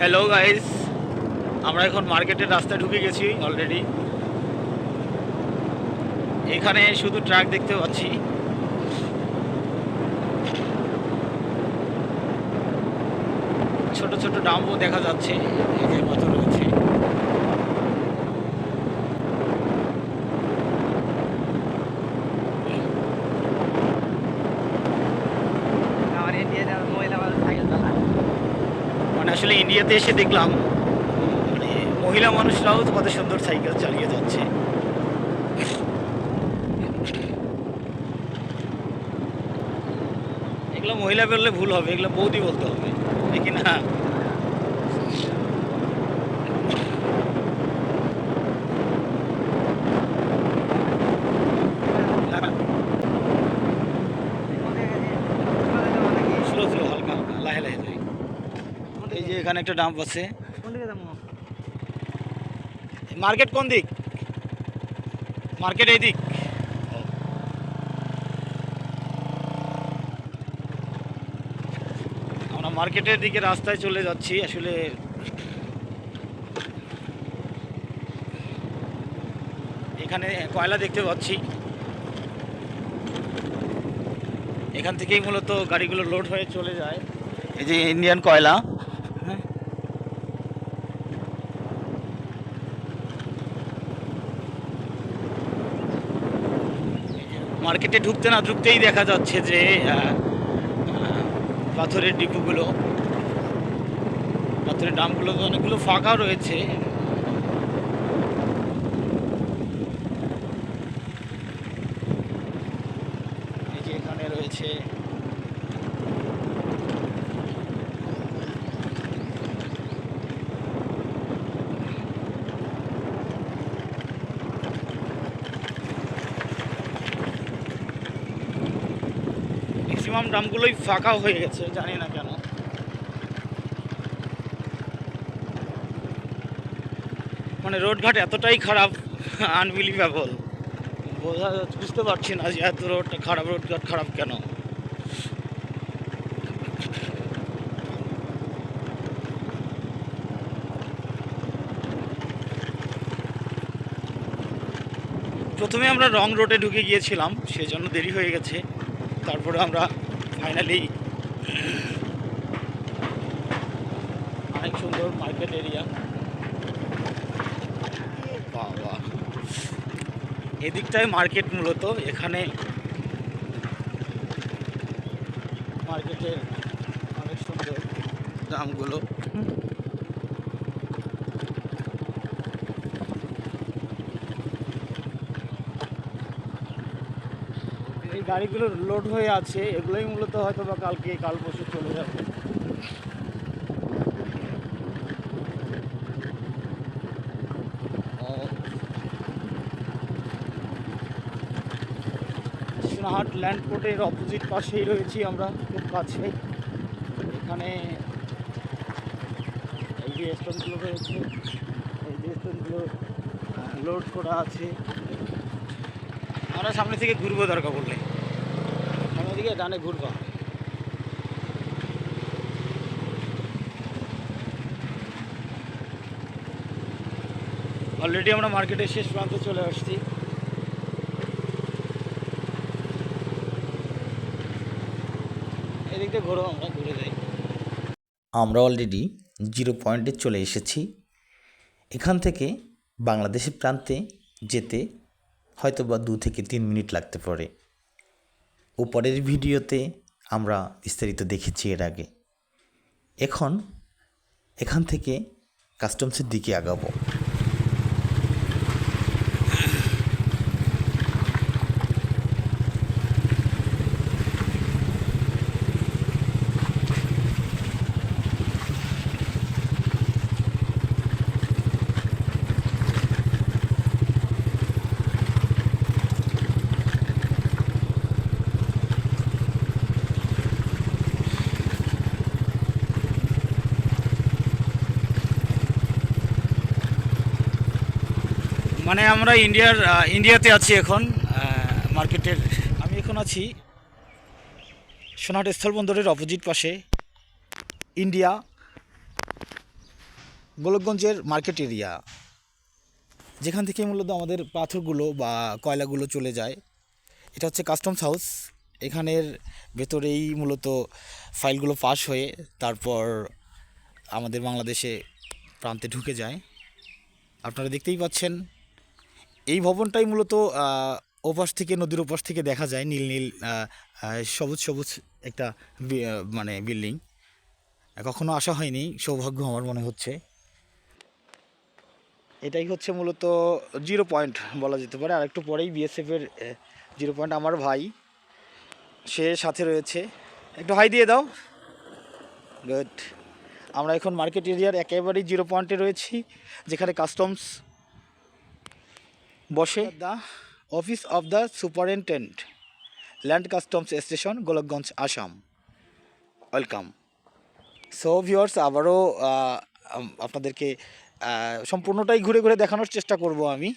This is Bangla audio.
হ্যালো গাইস আমরা এখন মার্কেটের রাস্তায় ঢুকে গেছি অলরেডি এখানে শুধু ট্রাক দেখতে পাচ্ছি। ছোট ছোট ডাম্বো দেখা যাচ্ছে। এই যে মতো রয়েছে আমার ইন্ডিয়াতে মহিলা মানুষ সাইকেল চালায় মানে আসলে ইন্ডিয়াতে এসে দেখলাম মানে মহিলা মানুষরাও কত সুন্দর সাইকেল চালিয়ে যাচ্ছে। এগুলো মহিলা বললে ভুল হবে, এগুলো বৌদি বলতে হবে দেখি না? হালকা লাহে লাহে এখানে একটা ডাম্প আছে। কোন দিকে যাব? মার্কেট কোন দিক? মার্কেট এই দিক। আমরা মার্কেটের দিকে রাস্তায় চলে যাচ্ছি আসলে এখানে কয়লা দেখতে পাচ্ছি। এখান থেকেই মূলত গাড়িগুলো লোড হয়ে চলে যায়। এই যে ইন্ডিয়ান কয়লা হ্যাঁ মার্কেটে ঢুকতে না ঢুকতেই দেখা যাচ্ছে যে পাথরের ডিপুগুলো, পাথরের ডামগুলো অনেকগুলো ফাঁকা রয়েছে। এখানে রয়েছে ম্যাক্সিমাম ড্রামগুলোই ফাঁকা হয়ে গেছে, জানি না কেন। মানে রোডঘাট এতটাই খারাপ আনবিলিভেবল বোঝা বুঝতে পারছি না যে এত রোড, খারাপ রোডঘাট খারাপ কেন। প্রথমে আমরা রং রোডে ঢুকে গিয়েছিলাম সেই জন্য দেরি হয়ে গেছে। তারপরে আমরা ফাইনালি অনেক সুন্দর মার্কেট এরিয়া বাবা। এদিকটায় মার্কেট মূলত এখানে মার্কেটের অনেক সুন্দর দামগুলো। গাড়িগুলো লোড হয়ে আছে, এগুলোই মূলত হয়তো বা কালকে, কাল পরশু চলে যাবে। সোনাহাট ল্যান্ডপোর্টের অপোজিট পাশেই রয়েছি আমরা, খুব কাছে। এখানে এই যে স্টোনগুলো রয়েছে, এই যে স্টোনগুলো লোড করা আছে। আমরা সামনে থেকে ঘুরবো দরকার সামনে দিকে ডানে ঘুরবো। অলরেডি আমরা মার্কেটের শেষ প্রান্তে চলে আসছি। এদিক দিয়ে ঘুরো, আমরা ঘুরে যাই। আমরা অলরেডি জিরো পয়েন্টে চলে এসেছি। এখান থেকে বাংলাদেশের প্রান্তে যেতে হয়তো বা দু থেকে তিন মিনিট লাগতে পারে। উপরের ভিডিওতে আমরা বিস্তারিত দেখেছি এর আগে। এখন এখান থেকে কাস্টমসের দিকে আগাবো। মানে আমরা ইন্ডিয়ার ইন্ডিয়াতে আছি এখন মার্কেটের, আমি এখন আছি সোনাহাট স্থলবন্দরের অপোজিট পাশে, ইন্ডিয়া, গোলকগঞ্জের মার্কেট এরিয়া। যেখান থেকে মূলত আমাদের পাথরগুলো বা কয়লাগুলো চলে যায়, এটা হচ্ছে কাস্টমস হাউস। এখানের ভেতরেই মূলত ফাইলগুলো পাস হয়ে তারপর আমাদের বাংলাদেশে প্রান্তে ঢুকে যায়। আপনারা দেখতেই পাচ্ছেন এই ভবনটাই মূলত ওপাশ থেকে, নদীর ওপাশ থেকে দেখা যায় নীল নীল সবুজ সবুজ একটা মানে বিল্ডিং। কখনো আসা হয়নি, সৌভাগ্য আমার মনে হচ্ছে। এটাই হচ্ছে মূলত জিরো পয়েন্ট বলা যেতে পারে। আর একটু পরেই বিএসএফের জিরো পয়েন্ট আমার ভাই, সে সাথে রয়েছে। একটু হাই দিয়ে দাও। গুড আমরা এখন মার্কেট এরিয়ার একেবারেই জিরো পয়েন্টে রয়েছি, যেখানে কাস্টমস বসে। The office of the superintendent land customs station Golakganj Assam welcome so viewers আবারও আপনাদেরকে সম্পূর্ণটাই ঘুরে ঘুরে দেখানোর চেষ্টা করব আমি।